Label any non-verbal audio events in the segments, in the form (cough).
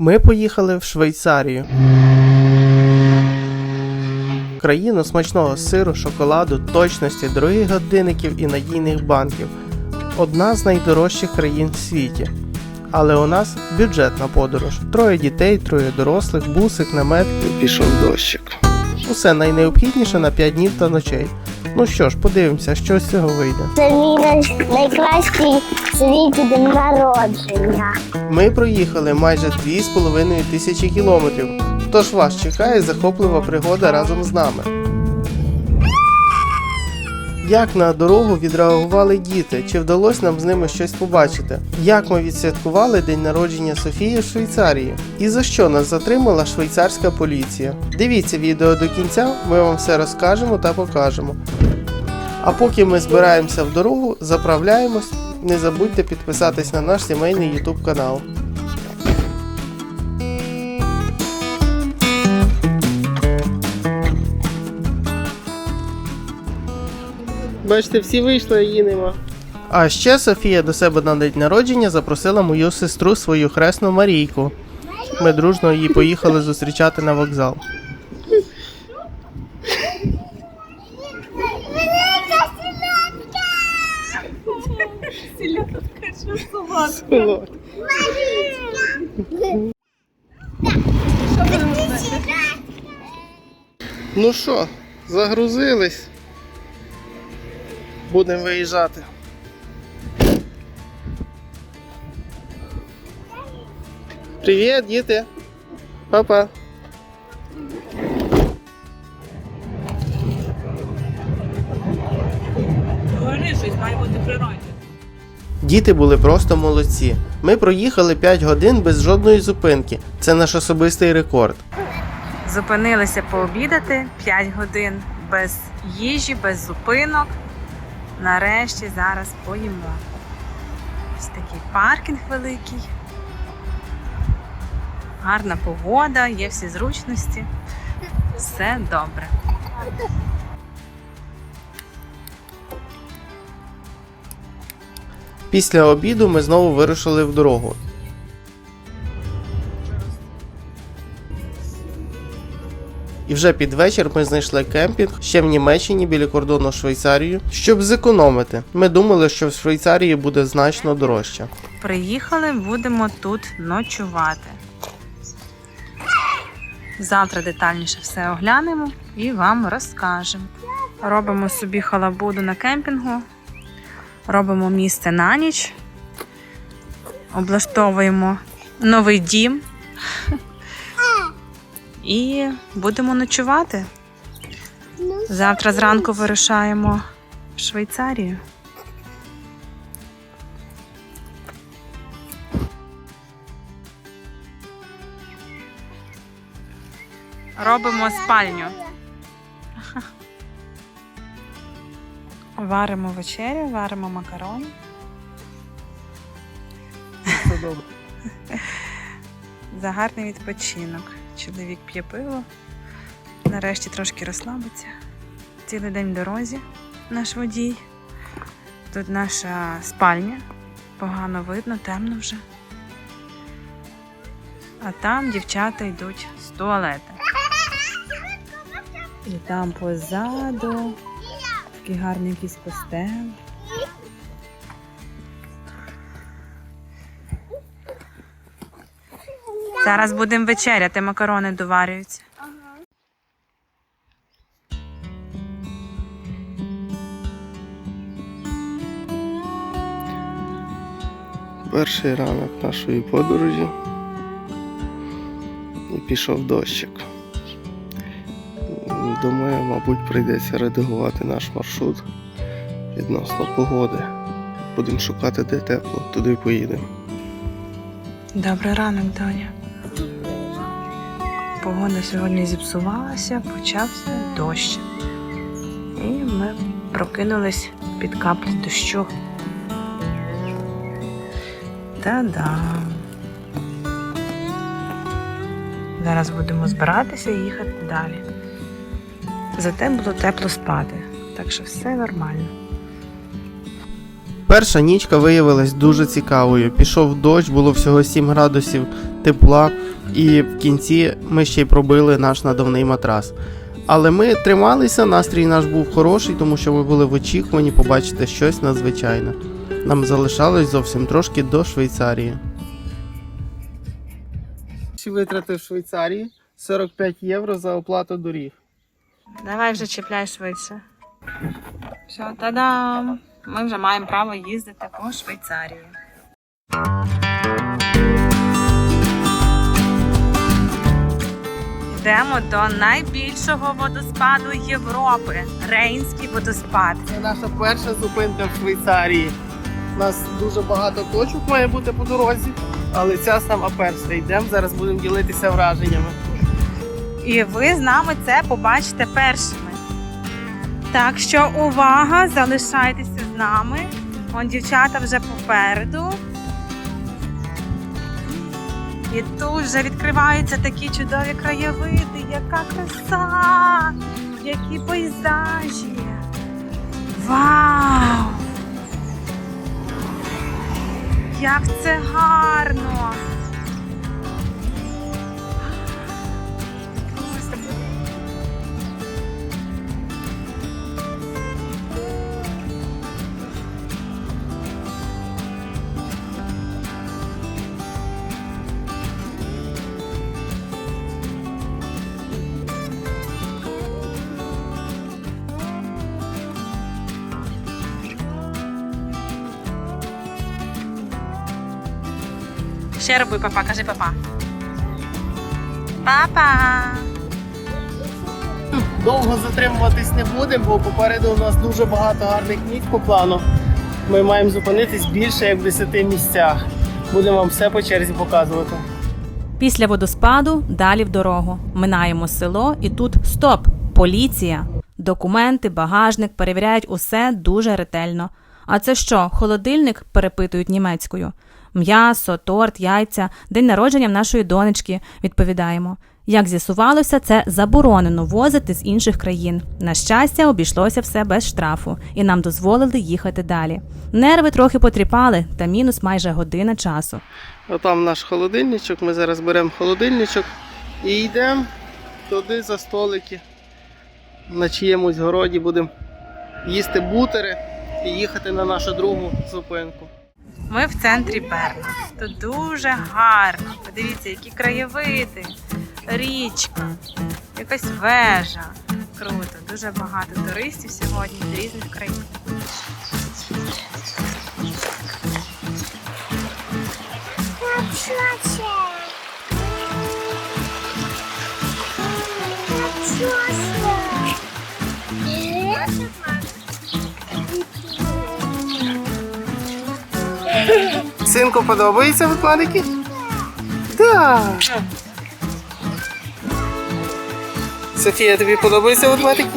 Ми поїхали в Швейцарію. Країну смачного сиру, шоколаду, точності, дорогих годинників і надійних банків. Одна з найдорожчих країн в світі. Але у нас бюджетна подорож. Троє дітей, троє дорослих, бусик, намет пішов дощик. Усе найнеобхідніше на 5 днів та ночей. Ну що ж, подивимося, що з цього вийде. Це мій най- найкращий в світі день народження. Ми проїхали майже 2,5 тисячі кілометрів, тож вас чекає захоплива пригода разом з нами. Як на дорогу відреагували діти? Чи вдалося нам з ними щось побачити? Як ми відсвяткували день народження Софії в Швейцарії? І за що нас затримала швейцарська поліція? Дивіться відео до кінця, ми вам все розкажемо та покажемо. А поки ми збираємося в дорогу, заправляємось. Не забудьте підписатись на наш сімейний YouTube канал. Бачите, всі вийшли, а її нема. А ще Софія до себе на день народження запросила мою сестру, свою хресну Марійку. Ми дружно її поїхали зустрічати на вокзал. Ну що, загрузились? Будемо виїжджати. Привіт, діти. Папа. Говори щось, має бути природі. Діти були просто молодці. Ми проїхали 5 годин без жодної зупинки. Це наш особистий рекорд. Зупинилися пообідати 5 годин без їжі, без зупинок. Нарешті зараз поїмо. Ось такий паркінг великий. Гарна погода, є всі зручності. Все добре. Після обіду ми знову вирушили в дорогу. І вже під вечір ми знайшли кемпінг ще в Німеччині біля кордону з Швейцарією, щоб зекономити. Ми думали, що в Швейцарії буде значно дорожче. Приїхали, будемо тут ночувати. Завтра детальніше все оглянемо і вам розкажемо. Робимо собі халабуду на кемпінгу, робимо місце на ніч, облаштовуємо новий дім і будемо ночувати. Завтра зранку вирушаємо в Швейцарію. Робимо спальню. Варимо вечерю, варимо макарони. Все добре. За гарний відпочинок. Чоловік п'є пиво. Нарешті трошки розслабиться. Цілий день в дорозі наш водій. Тут наша спальня. Погано видно, темно вже. А там дівчата йдуть з туалета. І там позаду такий гарний якийсь костел. Зараз будемо вечеряти, макарони доварюються. Перший ранок нашої подорожі і пішов дощик. Думаю, мабуть, прийдеться редагувати наш маршрут відносно погоди. Будемо шукати, де тепло, туди поїдемо. Добрий ранок, Доня. Погода сьогодні зіпсувалася, почався дощ. І ми прокинулись під каплі дощу. Та-дам! Зараз будемо збиратися і їхати далі. Зате було тепло спати, так що все нормально. Перша нічка виявилась дуже цікавою. Пішов дощ, було всього 7 градусів тепла, і в кінці ми ще й пробили наш надувний матрас. Але ми трималися, настрій наш був хороший, тому що ми були в очікуванні побачити щось надзвичайне. Нам залишалось зовсім трошки до Швейцарії. Витрати в Швейцарії 45 євро за оплату доріг. Давай вже чіпляй швидше. Все, та-дам! Ми вже маємо право їздити по Швейцарії. Йдемо до найбільшого водоспаду Європи Рейнський водоспад. Це наша перша зупинка в Швейцарії. У нас дуже багато точок має бути по дорозі, але ця сама перша. Йдемо, зараз будемо ділитися враженнями. І ви з нами це побачите першими. Так що увага, залишайтеся з нами. Вон дівчата вже попереду. І тут вже відкриваються такі чудові краєвиди, яка краса, які пейзажі. Вау! Як це гарно! Ще роби, папа, кажи папа. Папа. Довго затримуватись не будемо, бо попереду у нас дуже багато гарних місць по плану. Ми маємо зупинитись більше як в 10 місцях. Будемо вам все по черзі показувати. Після водоспаду далі в дорогу. Минаємо село і тут стоп! Поліція! Документи, багажник перевіряють усе дуже ретельно. А це що, холодильник? перепитують німецькою. М'ясо, торт, яйця, день народження нашої донечки, відповідаємо. Як з'ясувалося, це заборонено возити з інших країн. На щастя, обійшлося все без штрафу, і нам дозволили їхати далі. Нерви трохи потріпали, та мінус майже година часу. Отам наш холодильничок. Ми зараз беремо холодильничок і йдемо туди за столики. На чиємусь городі будемо їсти бутери і їхати на нашу другу зупинку. Ми в центрі Берна. Тут дуже гарно. Подивіться, які краєвиди, річка, якась вежа. Круто, дуже багато туристів сьогодні з різних країн. Синку подобаються викладики? Так. Софія, тобі подобаються ведмедики?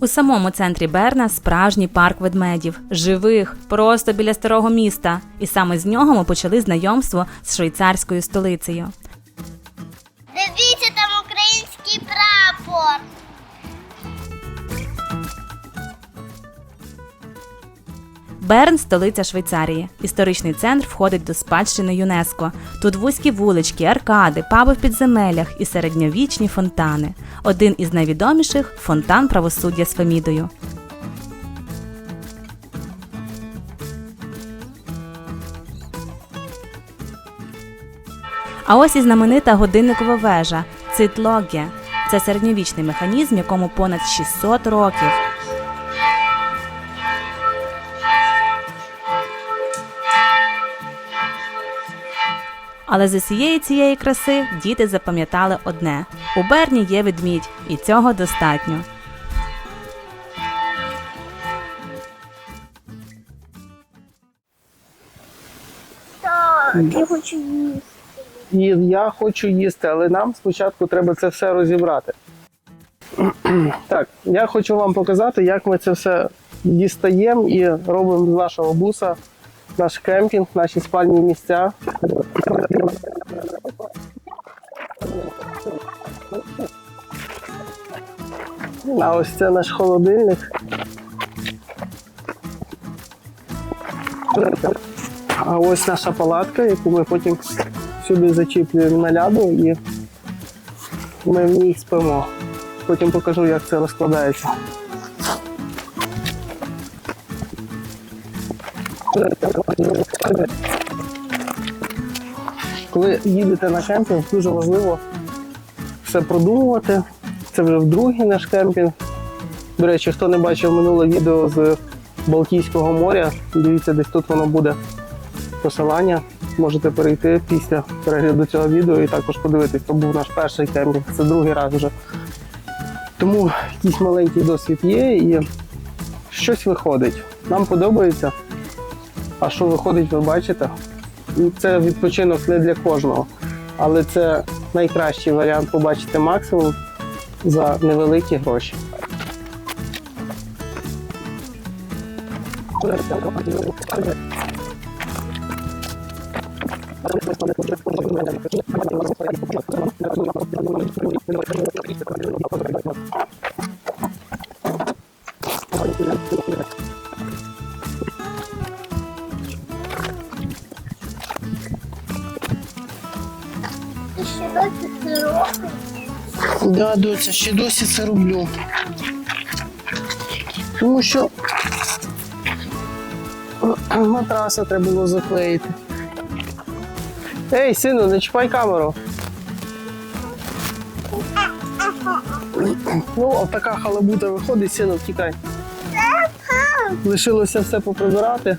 У самому центрі Берна справжній парк ведмедів, живих, просто біля старого міста. І саме з нього ми почали знайомство з швейцарською столицею. Дивіться, там український прапор. Берн столиця Швейцарії. Історичний центр входить до спадщини ЮНЕСКО. Тут вузькі вулички, аркади, паби в підземеллях і середньовічні фонтани. Один із найвідоміших фонтан правосуддя з Фемідою. А ось і знаменита годинникова вежа Цитлоге. Це середньовічний механізм, якому понад 600 років. Але з усієї цієї краси діти запам'ятали одне: у Берні є ведмідь, і цього достатньо. Так, я хочу їсти. І я хочу їсти, але нам спочатку треба це все розібрати. (clears throat) Так, я хочу вам показати, як ми це все дістаємо і робимо з нашого буса наш кемпінг, наші спальні місця. А ось це наш холодильник. А ось наша палатка, яку ми потім сюди зачіплюємо на ляду і ми в ній спимо. Потім покажу, як це розкладається. Коли їдете на кемпінг, дуже важливо все продумувати. Це вже вдруге наш кемпінг. До речі, хто не бачив минуле відео з Балтійського моря, дивіться, десь тут воно буде посилання. Можете перейти після перегляду цього відео і також подивитись. То був наш перший кемпінг, це другий раз вже. Тому якийсь маленький досвід є і щось виходить. Нам подобається. А що виходить, ви бачите? Це відпочинок не для кожного. Але це найкращий варіант побачити максимум за невеликі гроші. Да, доця, ще досі це роблю. Тому що матраса треба було заклеїти. Ей, сину, не чіпай камеру. Ну, отака халабута виходить, сину, втікай. Лишилося все поприбирати,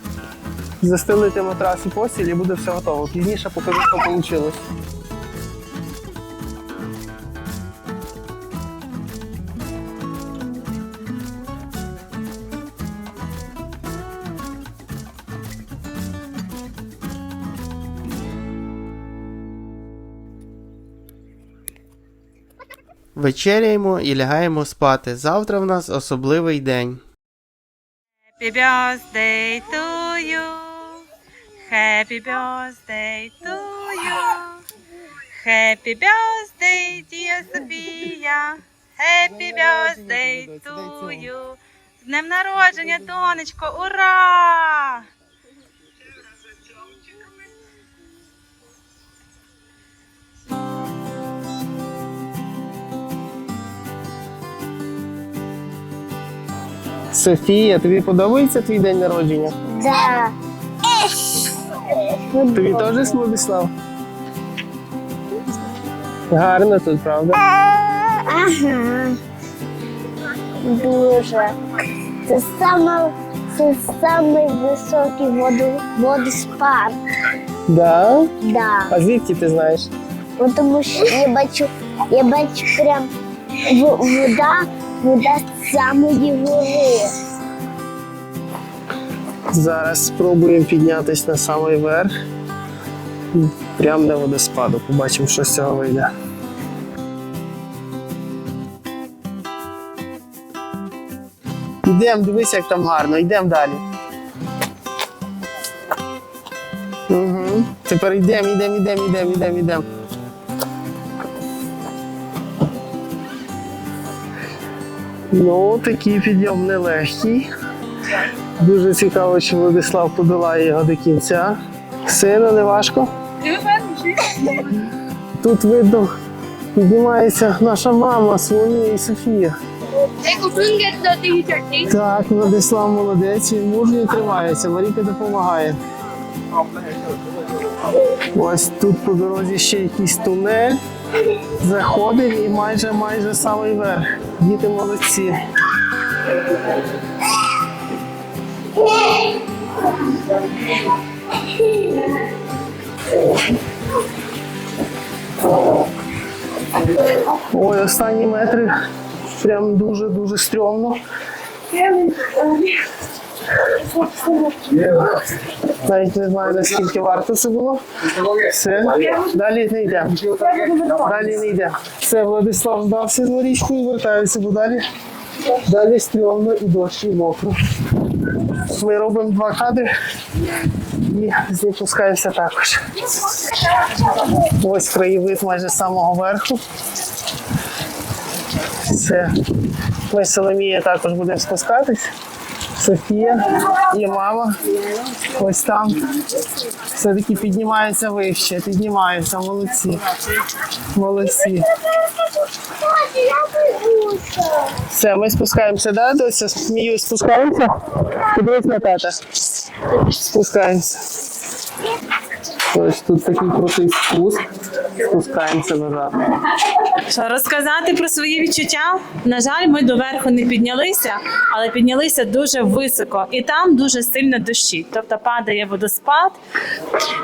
застелити матрас і постіль і буде все готово. Пізніше покажу, що вийшло. Вечеряємо і лягаємо спати. Завтра в нас особливий день. Happy birthday to you. Happy birthday to you. Happy birthday, dear Софія. Happy birthday to you. З днем народження, донечко, ура! Софія, тобі подобається твій день народження? Да. Тобі теж Владислав? Гарно тут, правда? Ага. Дуже. Це саме, це самий високий воду, водоспад. Да? Да. А звідки ти знаєш? Бо Тому що я бачу, я бачу прям в- вода, вода самої гори. Зараз спробуємо піднятися на самий верх. Прямо до водоспаду. Побачимо, що з цього вийде. Йдемо, дивись, як там гарно, йдемо далі. Угу. Тепер йдемо, йдемо, йдемо, йдемо, йдемо, йдемо. Ну, такий підйом нелегкий. Дуже цікаво, чи Владислав подолає його до кінця. Сильно не важко. Тут видно, піднімається наша мама, Соломія і Софія. Так, Владислав молодець, він мужньо тримається, Маріка допомагає. Ось тут по дорозі ще якийсь тунель. Заходимо і майже майже самий верх. Діти молодці. Ой, останні метри прям дуже-дуже стрьомно. Навіть не знаю, наскільки варто це було. Все, далі не йдемо. Далі не йдемо. Все, Владислав здався з Марічкою, вертається, бо далі. Далі стрьомно і дощ, і мокро. Ми робимо два кадри і запускаємося також. Ось краєвид майже з самого верху. Все. Ми з Соломією також будемо спускатись. Софія і мама ось там. Все-таки піднімаються вище, піднімаються, молодці. Молодці. Все, ми спускаємося, да, Дося? Смію, спускаємося? Подивись на тата. Спускаємося. Ось тут такий крутий спуск. Спускаємося назад. Що розказати про свої відчуття? На жаль, ми доверху не піднялися, але піднялися дуже високо, і там дуже сильно дощить. Тобто падає водоспад,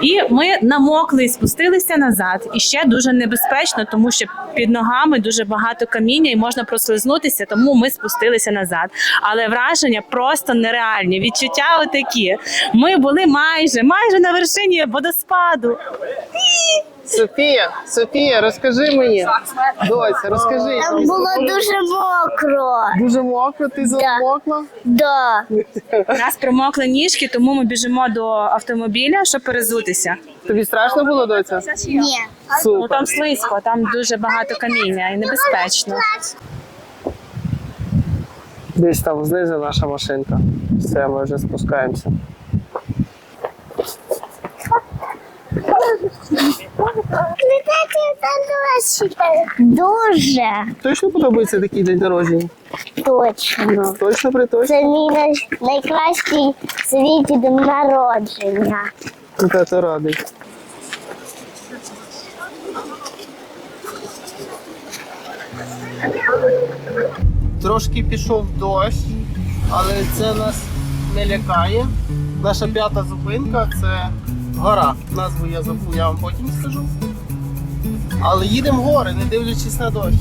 і ми намокли і спустилися назад. І ще дуже небезпечно, тому що під ногами дуже багато каміння і можна прослизнутися, тому ми спустилися назад. Але враження просто нереальні. Відчуття отакі. Ми були майже, майже на вершині водоспаду. Софія, Софія, розкажи мені. Дося, розкажи. Там було дуже мокро. Дуже мокро, ти замокла? Да. У нас промокли ніжки, тому ми біжимо до автомобіля, щоб перезутися. Тобі страшно було, доця? Ні. Ну там слизько, там дуже багато каміння і небезпечно. Десь там знизу наша машинка. Все, ми вже спускаємося. Дуже Точно подобається такий день народження? точно. Точно приточно? Це мій най- найкращий в світі день народження. Тато радий. Трошки пішов дощ, але це нас не лякає. Наша п'ята зупинка це гора. Назву я забув, я вам потім скажу. Але їдемо в гори, не дивлячись на дощ.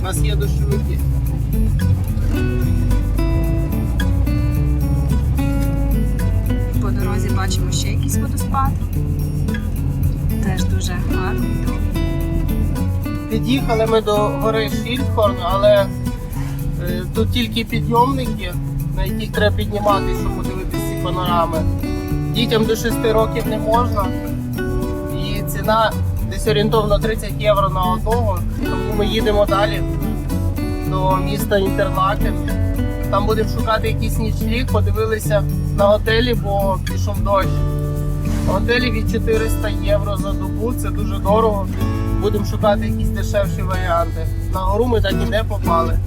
У нас є дощовики. По дорозі бачимо ще якийсь водоспад. Теж дуже гарно. Під'їхали ми до гори Шільдхорн, але е, тут тільки підйомники, на яких треба підніматися, щоб подивитися ці панорами. Дітям до 6 років не можна. І ціна десь орієнтовно 30 євро на одного. Тому ми їдемо далі до міста Інтерлакен. Там будемо шукати якийсь нічліг, подивилися на готелі, бо пішов дощ. Готелі від 400 євро за добу, це дуже дорого. Будемо шукати якісь дешевші варіанти. На гору ми так і не попали.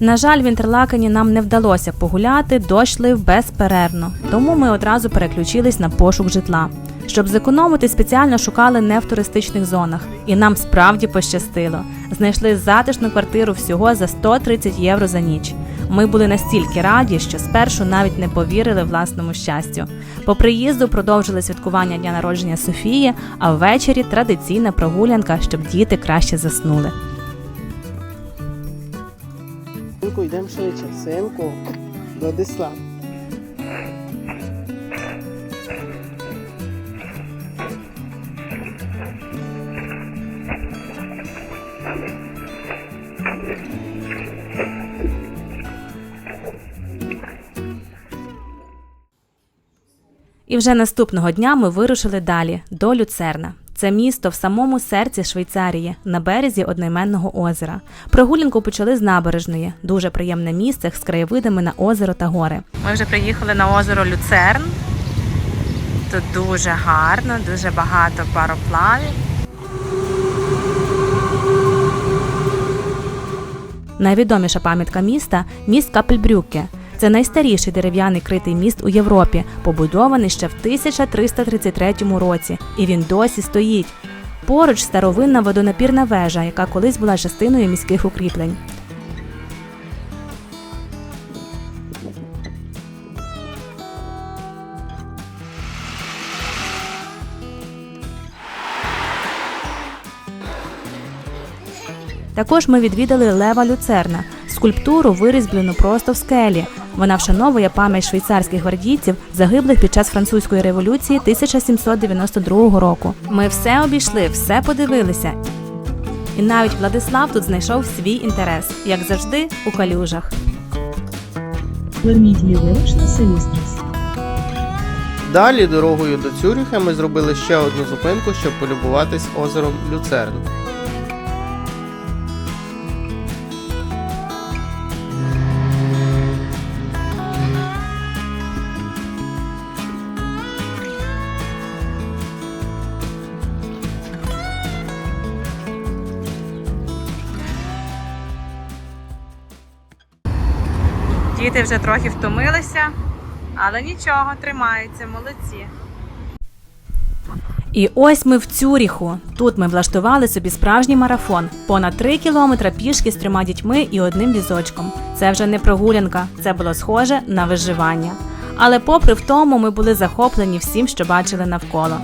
На жаль, в Інтерлакені нам не вдалося погуляти, дощ лив безперервно, тому ми одразу переключились на пошук житла. Щоб зекономити, спеціально шукали не в туристичних зонах, і нам справді пощастило. Знайшли затишну квартиру всього за 130 євро за ніч. Ми були настільки раді, що спершу навіть не повірили власному щастю. По приїзду продовжили святкування дня народження Софії, а ввечері традиційна прогулянка, щоб діти краще заснули. Йдемо швидше. Синку, Владислав. І вже наступного дня ми вирушили далі до Люцерна. Це місто в самому серці Швейцарії, на березі одноіменного озера. Прогулянку почали з набережної. Дуже приємне місце з краєвидами на озеро та гори. Ми вже приїхали на озеро Люцерн. Тут дуже гарно, дуже багато пароплавів. Найвідоміша пам'ятка міста міст Капельбрюкке. Це найстаріший дерев'яний критий міст у Європі, побудований ще в 1333 році, і він досі стоїть. Поруч старовинна водонапірна вежа, яка колись була частиною міських укріплень. Також ми відвідали Лева Люцерна, скульптуру, вирізблену просто в скелі. Вона вшановує пам'ять швейцарських гвардійців, загиблих під час французької революції 1792 року. Ми все обійшли, все подивилися. І навіть Владислав тут знайшов свій інтерес, як завжди, у калюжах. Верніть ліворуч на Союзність. Далі дорогою до Цюріха ми зробили ще одну зупинку, щоб полюбуватись озером Люцерн. Діти вже трохи втомилися, але нічого, тримаються, молодці. І ось ми в Цюріху. Тут ми влаштували собі справжній марафон. Понад три кілометра пішки з трьома дітьми і одним візочком. Це вже не прогулянка, це було схоже на виживання. Але попри втому, ми були захоплені всім, що бачили навколо.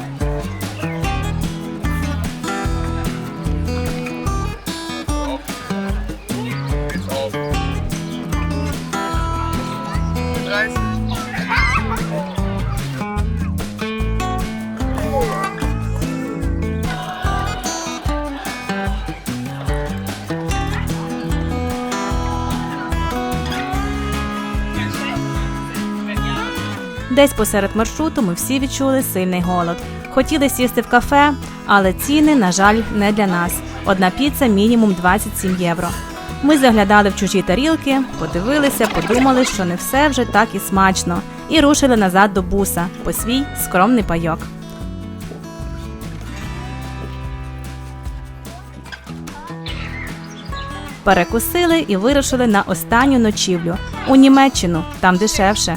Десь посеред маршруту ми всі відчули сильний голод. Хотіли сісти в кафе, але ціни, на жаль, не для нас. Одна піца мінімум 27 євро. Ми заглядали в чужі тарілки, подивилися, подумали, що не все вже так і смачно, і рушили назад до буса по свій скромний пайок. Перекусили і вирушили на останню ночівлю у Німеччину, там дешевше.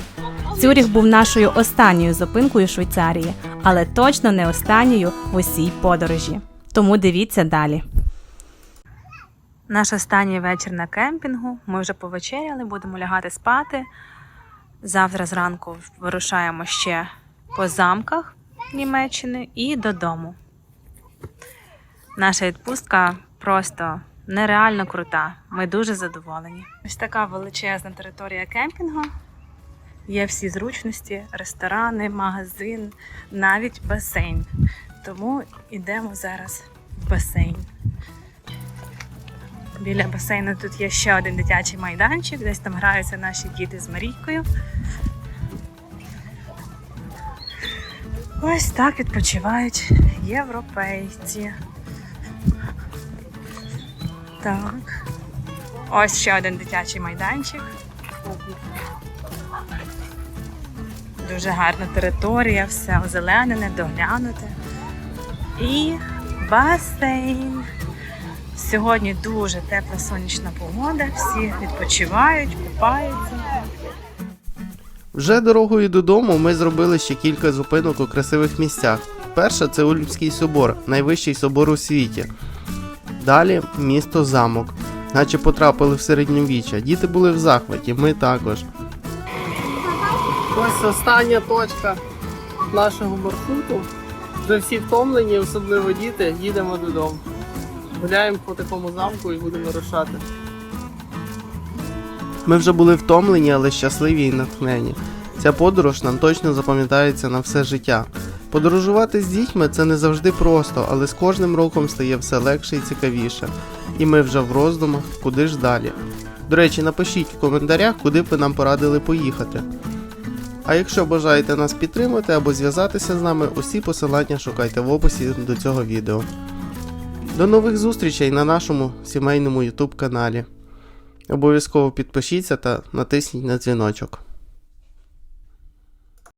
Цюріх був нашою останньою зупинкою Швейцарії, але точно не останньою в усій подорожі. Тому дивіться далі. Наш останній вечір на кемпінгу. Ми вже повечеряли, будемо лягати спати. Завтра зранку вирушаємо ще по замках Німеччини і додому. Наша відпустка просто нереально крута. Ми дуже задоволені. Ось така величезна територія кемпінгу. Є всі зручності, ресторани, магазин, навіть басейн. Тому йдемо зараз в басейн. Біля басейну тут є ще один дитячий майданчик, десь там граються наші діти з Марійкою. Ось так відпочивають європейці. Так. Ось ще один дитячий майданчик. Дуже гарна територія, все озеленене, доглянуте. І басейн. Сьогодні дуже тепла сонячна погода, всі відпочивають, купаються. Вже дорогою додому ми зробили ще кілька зупинок у красивих місцях. Перша це Ульмський собор, найвищий собор у світі. Далі місто замок, наче потрапили в середньовіччя. Діти були в захваті, ми також. Ось остання точка нашого маршруту. Вже всі втомлені, особливо діти, їдемо додому. Гуляємо по такому замку і будемо рушати. Ми вже були втомлені, але щасливі і натхнені. Ця подорож нам точно запам'ятається на все життя. Подорожувати з дітьми це не завжди просто, але з кожним роком стає все легше і цікавіше. І ми вже в роздумах, куди ж далі. До речі, напишіть в коментарях, куди б ви нам порадили поїхати. А якщо бажаєте нас підтримати або зв'язатися з нами, усі посилання шукайте в описі до цього відео. До нових зустрічей на нашому сімейному YouTube каналі. Обов'язково підпишіться та натисніть на дзвіночок.